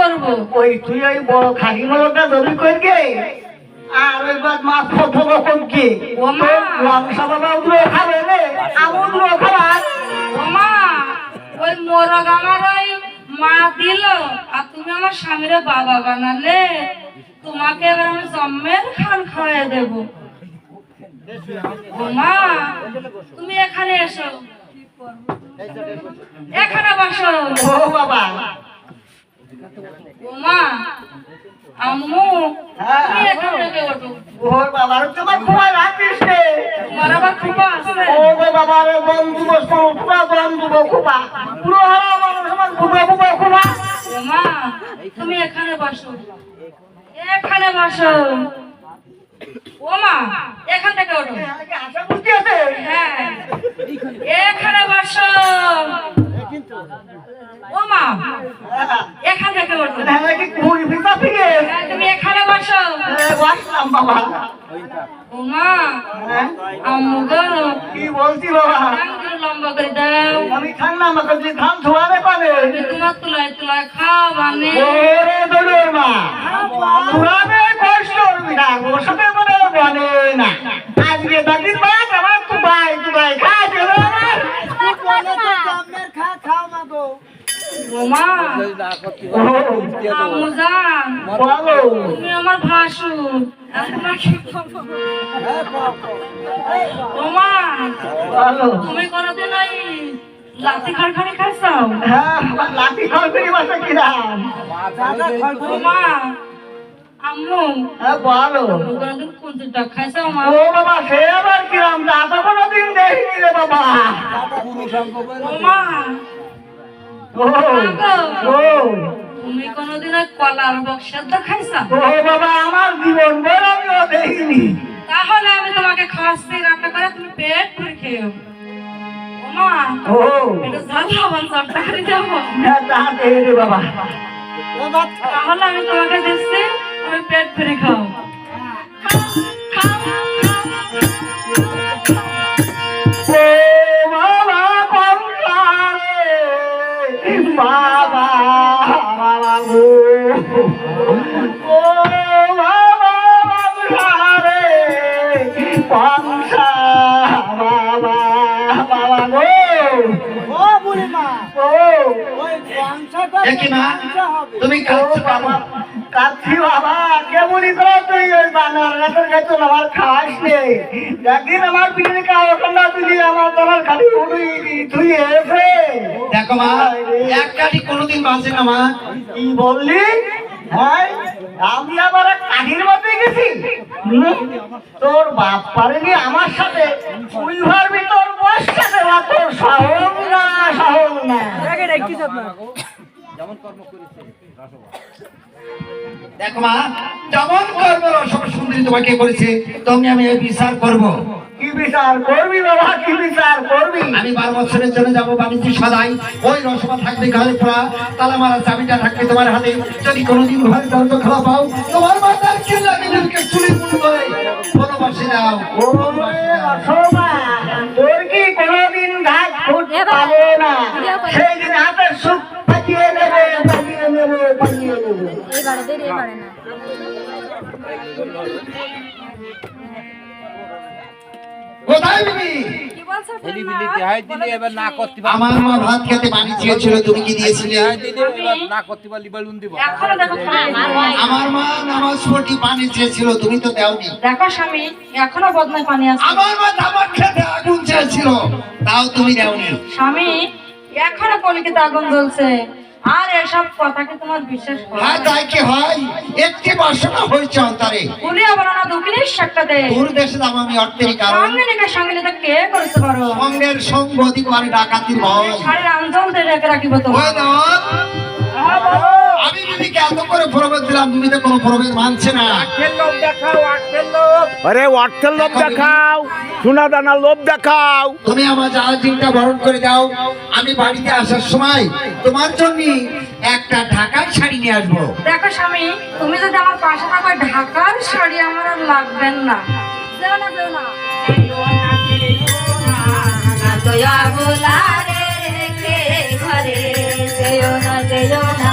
করব? ওই তুই ওই বড় খালি মলটা দবি করবে আর ওই মাছ প্রথম রকম কি? ও বাবা উদ্র খাবে রে আমন উদ্র খাবার ওমা ওই মোরগ আমার ওই মা দিল আর তুমি আমার স্বামীরে বাবা বানালে। তোমাকে এবার আমি জন্মের খান খাওয়াই দেব। ওমা তুমি এখানে এসো। এখানে বসো। ও বাবা। ওমা আম্মু হ্যাঁ। তুমি এখানে রেখে ওঠো। ওর বাবার তোমার আবার খুব আছে। ও গো বাবা রে বন্ধু বস্তু পুরা বন্ধু খুবা পুরো হারা মানুষ আমার খুবা খুবা খুবা ওমা তুমি এখানে বসো। এখানে বসো। ওমা এখান থেকে ওঠো। আশা বুঝতে আছে? হ্যাঁ। এখানে বসো। ওমা এখান থেকে ওঠো হ্যাঁ কি কুড়ি ভিতর থেকে হ্যাঁ, তুমি এখানে বসো বসলাম বাবা ওমা হ্যাঁ? আম্মু গো কি বলছি বাবা আঙ্গুল লম্বা করে দাও আমি খান না আমাকে যে ধান ধোয়ারে পাবে আমি তোমার তুলায় তুলায় খাও মানে ওরে দলের মা পুরাবে কষ্ট করবি না ওর সাথে মানে বনে না আজকে দাদির বাদ আমার তু ভাই তু ভাই খা চলো আমার ওমা ও, আম্মু যান বলো তুমি আমার ভাসুর তোমাকে ওমা তুমি কোনোদিন ওই লাঠি খাড়খাড়ি খাইছাও? লাঠি খড় বাসা কিরাম ওমা আম্মু বলো কোনোদিন কুঞ্চিটা খাইছাও মা? ও বাবা সে আবার কিরাম দাদা কোনোদিন দেখিনি রে বাবা ওমা ও ও। তুমি কোনোদিন ওই কলার বক্সাদ্দ খাইছাও ও বাবা আমার জীবন আমিও দেখিনি। তাহলে আমি তোমাকে খাওয়াচ্ছি রান্না করে তুমি পেট ভরে খেও ওমা ও এটা ঝাল খাবার সবটা করে যাব তা দে রে বাবা তাহলে আমি তোমাকে দিচ্ছি তুমি পেট ভরে খাও। বাবা। বাবা বাবা গো ও বাবা গো ও মা তুমি কাঁদছো বাবা কেমনই করে তুই ওই বানার রাতের আমার নে। একদিন আমার খাওয়া ঠান্ডা তুই আমার তোমার খালি উড়ি তুই এসে। দেখো মা এক কোনোদিন বাঁচে না মা। কি বললি? হ্যাঁ। আমি আবার এক কাঠির মধ্যে গেছি। তোর বাপ পারেনি আমার সাথে। তুই ভাবি তোর বয়সটা দেওয়া তোর সাহস না সাহস না। দেখো মা যেমন করব রসব সুন্দরী তোমাকে করেছে তুমি আমি বিচার করব। কি বিচার করবি বাবা কি বিচার করবি? আমি বারো বছরের জন্য যাব বাণিজ্য সদাই ওই রসবা থাকবে গালে পোড়া তালা মারা চাবিটা থাকবে তোমার হাতে। যদি কোনোদিন ঘরে দরজা খোলা পাও তোমার মাতার কিল্লা নিজেকে চুরি মুড়ি করে। বনবাসে দাও। ওরে রসবা, তোর কি কোনোদিন ঘাট ফুট পাবে না? সেই দিন হাতের সুখ দেহাই দিলি এবার না আমার মা ভাত খেতে পানি চেয়েছিল তুমি কি দিয়েছিলে দেহাই দিলি এবার না করতে পারলি বেলুন দিব। এখনও দেখো স্বামী। আমার মা নামাজ পড়ি পানি চেয়েছিল তুমি তো দেওনি। দেখো স্বামী এখনও বদনায় পানি আছে। আমার মা তামাক খেতে আগুন চেয়েছিল তাও তুমি দেওনি। স্বামী এখনও কলিকিতে আগুন জ্বলছে। আর এসব কথা কি তোমার বিশ্বাস করো হ্যাঁ তাই কি হয়? একটি বাসনা হয়েছে অন্তরে। বলি আবার না দূর দেশে। আমি কারণ। সঙ্গে রেখে সঙ্গে নিতে কে পারো সঙ্গের সঙ্গ অধিকারী ডাকাতির ভয়। আঞ্চল রেখে রাখিব তোমার আমি বিবিকে এত করে প্রবেশ দিলাম তুমি তো কোনো প্রবেশ মানছে না। লোভ দেখাও আটের লোভ। আরে অর্থের লোভ দেখাও সোনা দানা লোভ দেখাও। তুমি আমার জাহাজিটা বরণ করে দাও। আমি বাড়িতে আসার সময় তোমার জন্য একটা ঢাকার শাড়ি নিয়ে আসব। দেখো স্বামী তুমি যদি আমার পাশে থাকো ঢাকার শাড়ি আমার আর লাগবেন না। যেও না যেও না। দয়া গোলা রে ঘরে? যেও না যেও না।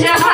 Yeah.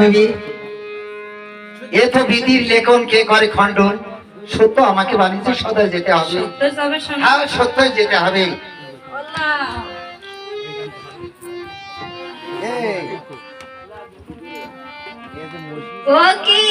ভেবে এ তো বিধির লেখন কে করে খণ্ডন? সত্য আমাকে বাণিজ্য সদায় যেতে হবে। হ্যাঁ সত্যই যেতে হবে। ও কি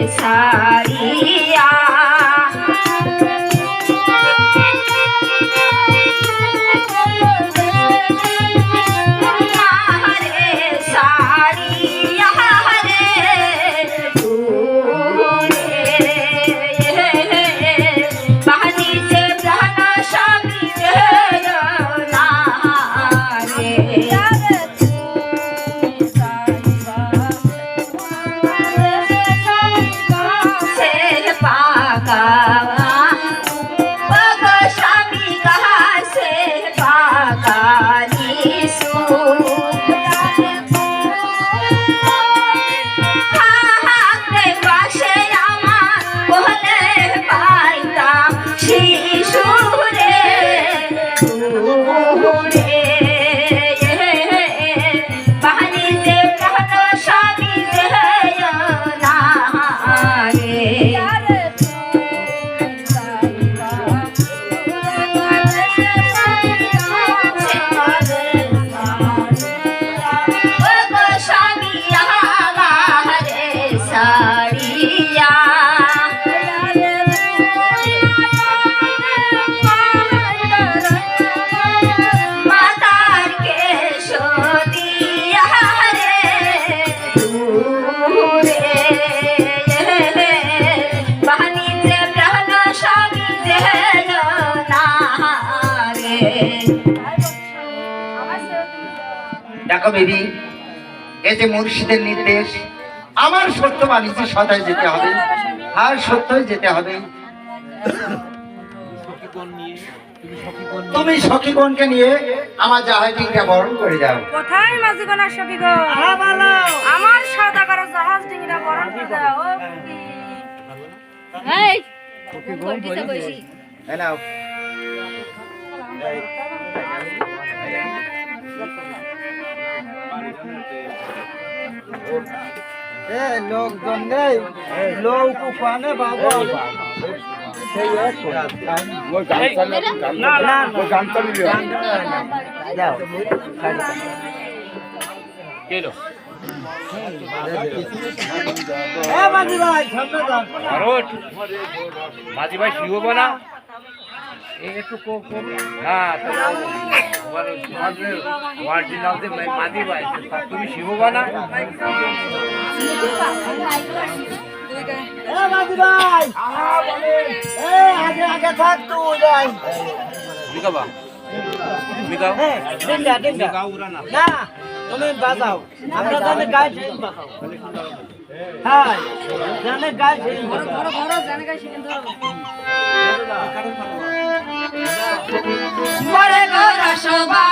আমার বেবি এই যে মুর্শিদের নির্দেশ আমার সত্য বাণিজ্য সদায় যেতে হবে আর সত্যই যেতে হবে। তুমি সখীগণকে নিয়ে আমার জাহাজটিকে বরণ করে যাও। কোথায় মাঝিগণ আর সখীগণ? আমার সদাগর জাহাজ ডিঙিটা বরণ করে দাও ও বুড়ি। এই। নাও। লোকজন নেই লোক উপানে বাবা। মাঝি ভাই শিব না একটু কো- কো- না তো অরিজিনাল যে মা- ভাই তুমি শিব না? এ মাঝি ভাই! এ আগে আগে থাক তুই যাই বিকাবা বিকাও এ ডিঙ্গা ডিঙ্গা না তুমি বাজাও। আমরা জানে গায়ে হ্যাঁ জানে গায়ে বাজাও। বরে গো রসবা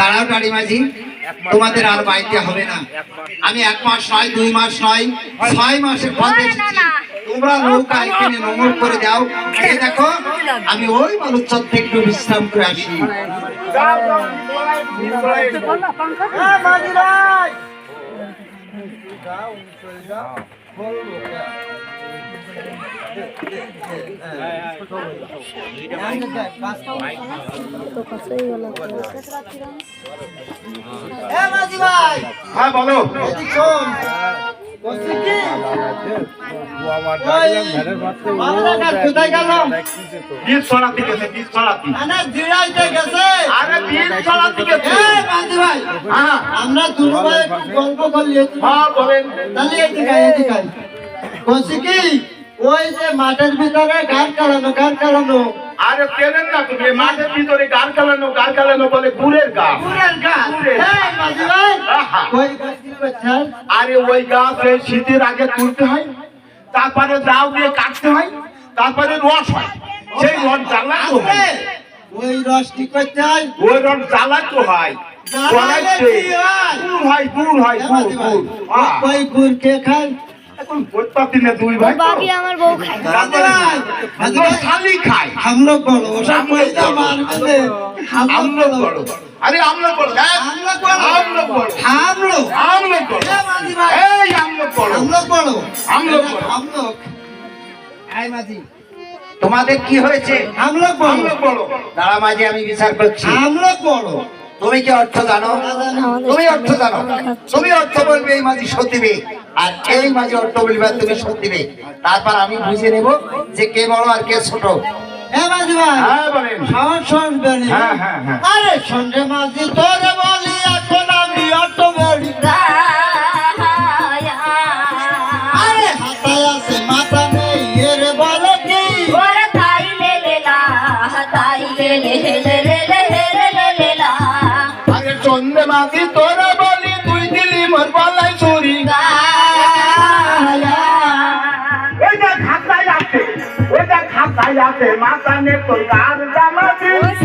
দাঁড়াও গাড়ি মাঝি তোমাদের আর বাইতে হবে না। আমি এক মাস নয় দুই মাস নয় ছয় মাসের এসেছি তোমরা নৌকা এখানে নোংর করে দাও। দেখো আমি ওই বালুচর থেকে একটু বিশ্রাম করে আসি। মাঝি ভাই আমরা দুটো ভাই গল্প করলি বলেন। তাহলে এদিকে কি ওই যে মাঠের ভিতরে গান চালানো গান চালানো। আরে কেনেন না তুমি মাঠের ভিতরে গান চালানো গান চালানো বলে গুড়ের গাছ। ভাই আহা। ওই গাছ আরে ওই গাছ শীতের আগে তুলতে হয় তারপরে দাও দিয়ে কাটতে হয় তারপরে রস হয়। সেই রস জ্বালাতো আছে হয়। ওই রস কি করতে হয় ওই রস জ্বালাতো হয়। জ্বালালে হয়? গুড় হয় গুড় হয় গুড় গুড়। ওই গুড় কে খায়? তোমাদের কি হয়েছে দাঁড়া মাঝে আমি বিচার করছি তুমি কি অর্থ জানো তুমি অর্থ জানো তুমি অর্থ বলবে এই মাঝি সতীবে আর এই মাঝে অর্থ বলিবার তুমি শোধ দিবে তারপর আমি বুঝে নেব যে কে বড় আর কে ছোট। এ মাঝি ভাই হ্যাঁ বলেন। আমার শুনবে নি হ্যাঁ, হ্যাঁ, হ্যাঁ। আরে সন্ধে মাঝি তোরে বলি এখন আমি অটো ওইটা খাতায় নে তোর গার জামা দিন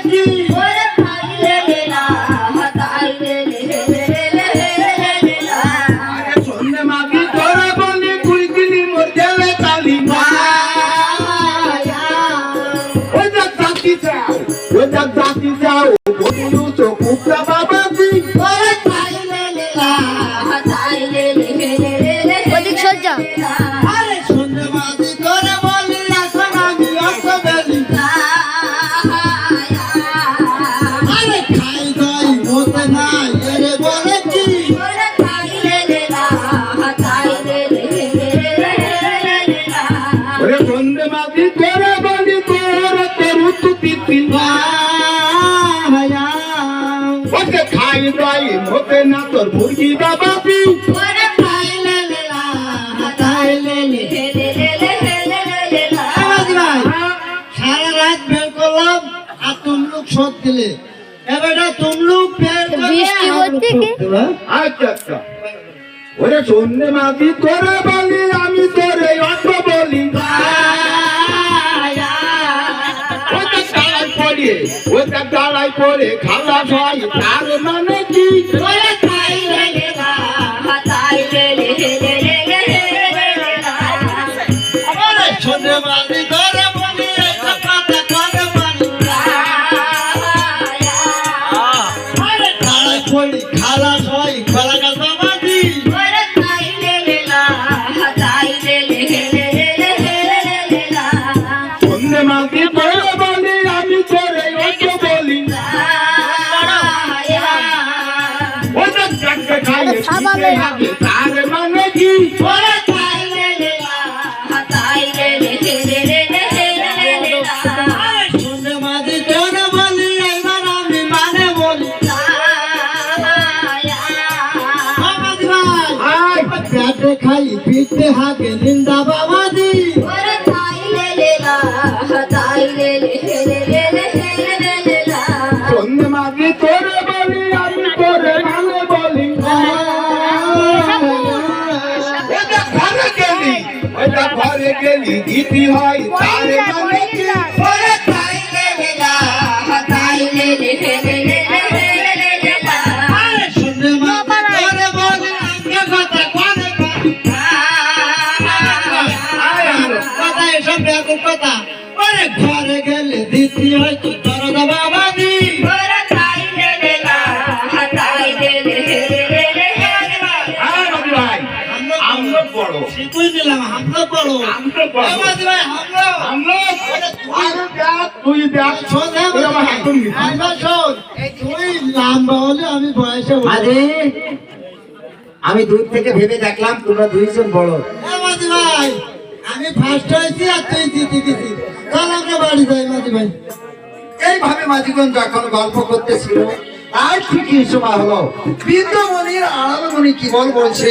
মাঝি ওইটা জাতি চাও বন্ধু মতে না তোর মুরগি বাবা সারা রাত বের করলাম আর তুমলুক শোধ দিলে তুমলুক বের হ্যাঁ? আচ্ছা আচ্ছা ওরে চন্দে মাঝি তোরা বলি আমি তোরে অত বলি ওটা ডালাই পড়ে খালা ভাই তার মানে কি চাকতে খাই তার মানে কি? ধরে বলি এবার আমি মানে বলি আমাজি ভাই আয়। পেটে খাই পিঠে হাগে নিন্দা বাবাজি গেলি জিতি হয় তার মানে কি? পরে তাই লেগে যা তাই লেগে লেগে কথা ঘরে গেলে দিতি হয় তোর দরজা বাবা। আমি দূর থেকে ভেবে দেখলাম তোমরা দুইজন বড়। ভাই। আমি ফার্স্ট হয়েছি আর তুই চল আমরা বাড়ি যাই মাঝি ভাই। এইভাবে মাঝিগণ যখন গল্প করতেছিল। আর ঠিক সময় হলো। বিন্দু মনির আড়াল মনি কি বল বলছে?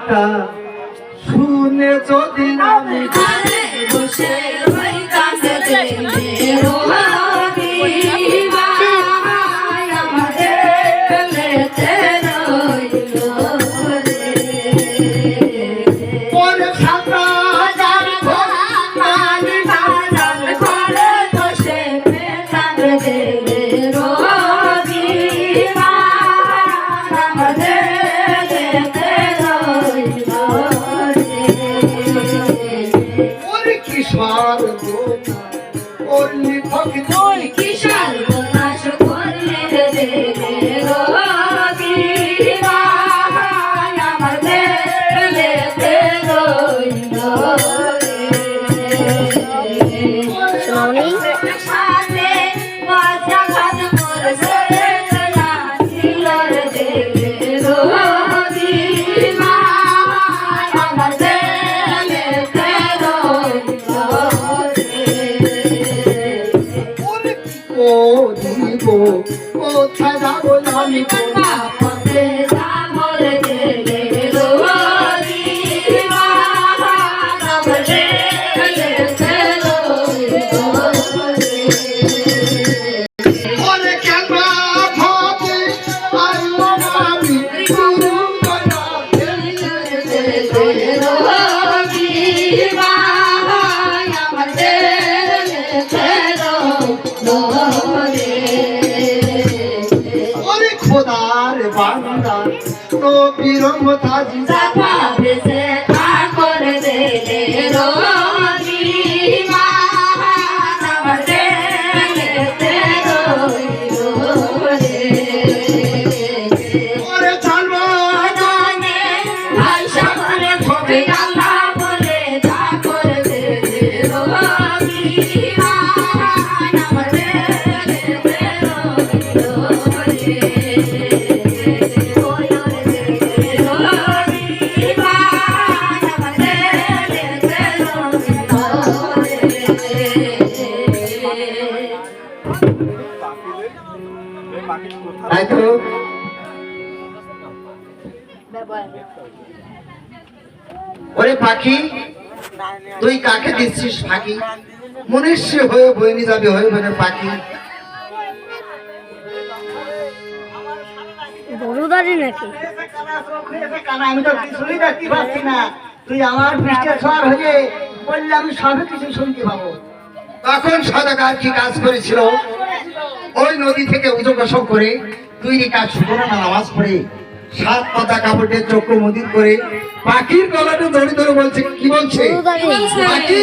কথা শুনে যদি আমি পরে মনুষ্য হয়ে বইনি যাবে হয়ে বনে পাখি। বড়দারি নাকি? আমি তো কিছুই দেখতে পাচ্ছি না তুই আমার পৃষ্ঠে সর হয়ে বললে আমি সবই কিছু শুনতে পাবো তখন সদাগার কি কাজ করেছিল? ওই নদী থেকে করে দুই কাজ শুকনো নামাজ পড়ে। সাত পাতা কাপড়ের চক্র মদির করে। পাখির গলাটা ধরে ধরে বলছে কি বলছে? পাখি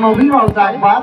নবী মালদা একবার